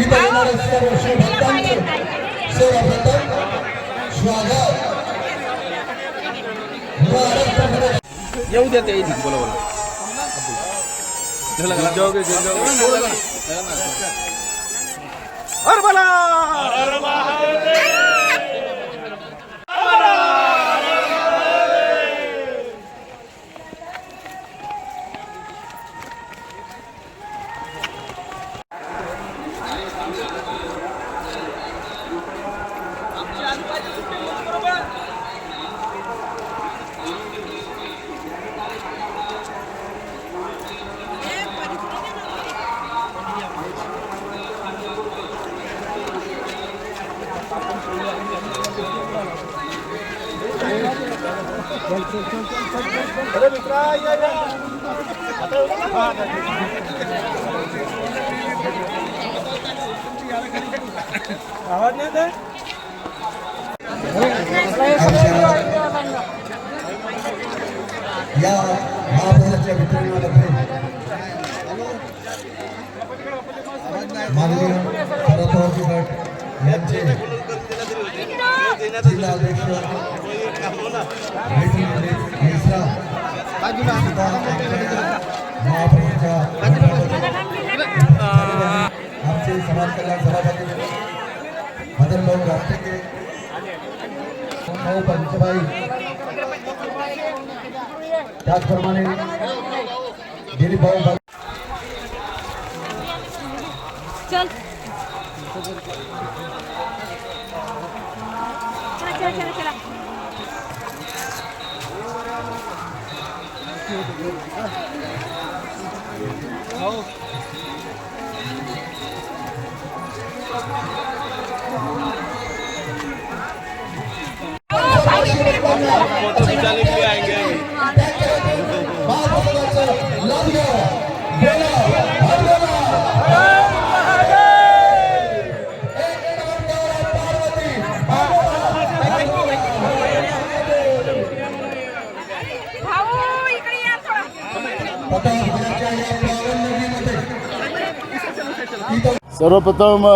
इथं येणाऱ्या सर्व शिवभक्तांचं सर्वप्रथम स्वागत. महाराष्ट्रामध्ये येऊ द्या ते इथं बोला बोला. अरे बोला अरे मित्रा या या आवाज नाही येत या महाप्रसादच्या वितरणामध्ये माननीय शरदरावजी भट यांचे जिल्हाध्यक्ष आमचे समाज कल्याण सभापती मदनभाऊ राष्ट्रके भाऊ पंचबाई त्याचप्रमाणे दिलीप भाऊ 好。सर्वप्रथम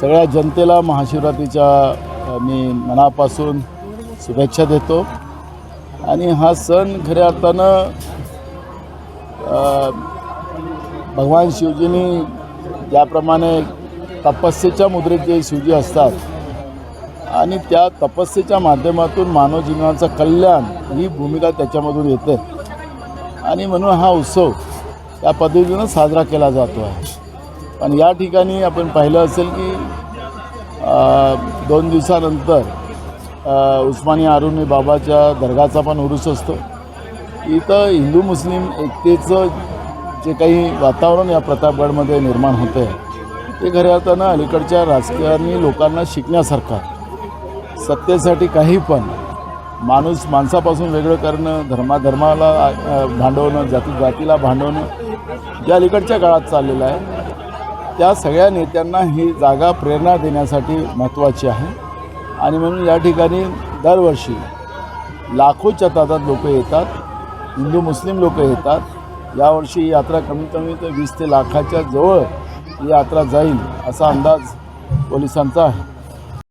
सगळ्या जनतेला महाशिवरात्रीच्या मी मनापासून शुभेच्छा देतो. आणि हा सण खऱ्या अर्थानं भगवान शिवजींनी ज्याप्रमाणे तपस्येच्या मुद्रेत जे शिवजी असतात आणि त्या तपस्येच्या माध्यमातून मानव जीवनाचं कल्याण ही भूमिका त्याच्यामधून येते. आणि म्हणून हा उत्सव त्या पद्धतीनं साजरा केला जातो आहे. पण या ठिकाणी आपण पाहिलं असेल की दोन दिवसानंतर उस्मानी आरुणी बाबाच्या दर्गाचा पण उरूस असतो. इथं हिंदू मुस्लिम एकतेचं जे काही वातावरण या प्रतापगडमध्ये निर्माण होतं आहे ते खऱ्या अर्थानं अलीकडच्या राजकारणी लोकांना शिकण्यासारखं आहे. सत्तेसाठी काही पण. माणूस माणसापासून वेगळं करणं धर्माधर्माला भांडवणं जाती जातीला भांडवणं ज्या अलीकडच्या काळात चाललेलं आहे त्या सगळ्या नेत्यांना ही जागा प्रेरणा देण्यासाठी महत्त्वाची आहे. आणि म्हणून या ठिकाणी दरवर्षी लाखोच्या तादात लोक येतात हिंदू मुस्लिम लोक येतात. यावर्षी ही यात्रा कमीत कमी तर वीस ते लाखाच्या जवळ ही यात्रा जाईल असा अंदाज पोलिसांचा आहे.